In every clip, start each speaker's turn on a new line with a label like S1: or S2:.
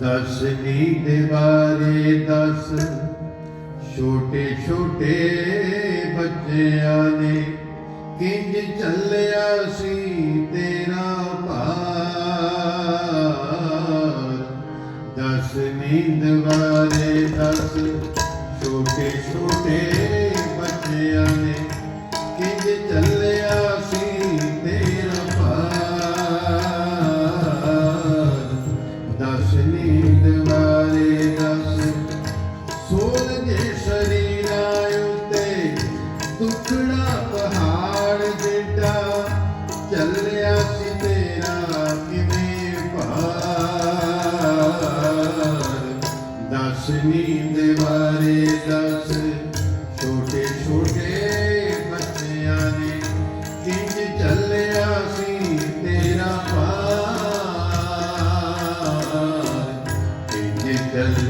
S1: ਦਰਸ਼ਨੀ ਦੇ ਬਾਰੇ ਦੱਸ। ਛੋਟੇ ਛੋਟੇ ਬੱਚਿਆਂ ਨੇ ਕਿੰਜ ਚੱਲਿਆ ਸੀ ਤੇਰਾ ਭਾਰ? ਦਰਸ਼ਨੀ ਦੇ ਬਾਰੇ ਦੱਸ। ਛੋਟੇ ਛੋਟੇ ਬੱਚਿਆਂ ਨੇ ਕਿੰਜ ਚੱਲਿਆ ਭੀਮ ਦੇ ਬਾਰੇ ਦੱਸ। ਛੋਟੇ ਛੋਟੇ ਬੱਚਿਆਂ ਨੇ ਕਿੰਜ ਚੱਲਿਆ ਸੀ ਤੇਰਾ ਪਾਰ ਕਿੰਜ ਚੱਲਿਆ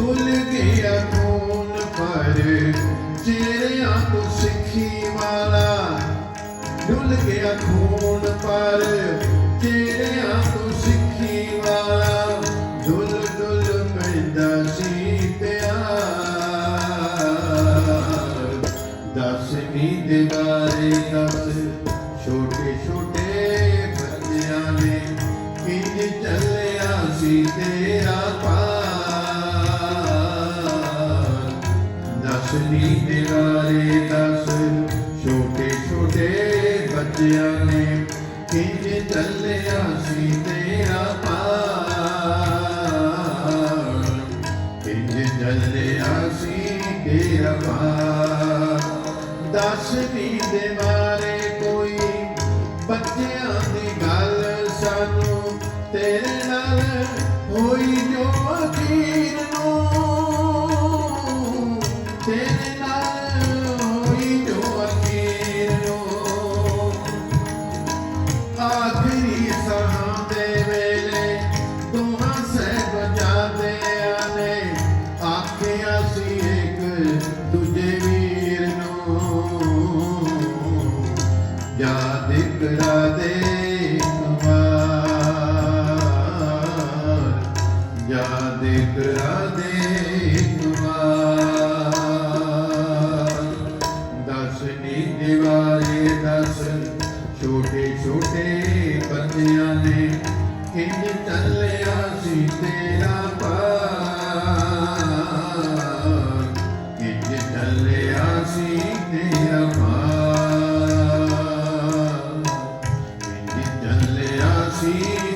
S1: ਡੁੱਲ ਗਿਆ ਖੂਨ ਪਰ ਚਿਹਰਿਆਂ ਤੋਂ ਸਿੱਖੀ ਵਾਲਾ ਡੁੱਲ ਗਿਆ ਖੂਨ ਪਰ ਚਿਹਰਿਆਂ ਤੋਂ ਸਿੱਖੀ ਵਾਲਾ ਡੁੱਲ ਡੁੱਲ ਪੈਂਦਾ ਸੀ ਪਿਆਰ। ਦਸ ਨੀ ਦਿਵਾਰੇ ਦਸ ਪਿਆਰੇ ਦਸ, ਛੋਟੇ ਛੋਟੇ ਬੱਚਿਆਂ ਨੇ ਕਿੰਜ ਚੱਲਿਆ ਸੀ ਤੇਰਾ ਪਾਰ। ਕਿੰਜ ਚੱਲਿਆ ਸੀ ਤੇਰਾ ਪਾਰ। ਦਸ ਦੀ ਦੇਵਾਰੇ ਕੋਈ ਬੱਚਿਆਂ ਦੀ ਗੱਲ ਸਾਨੂੰ ਤੇਰੇ ਨਾਲ ਰਾਧੇ ਰਾਧੇ ਸੀ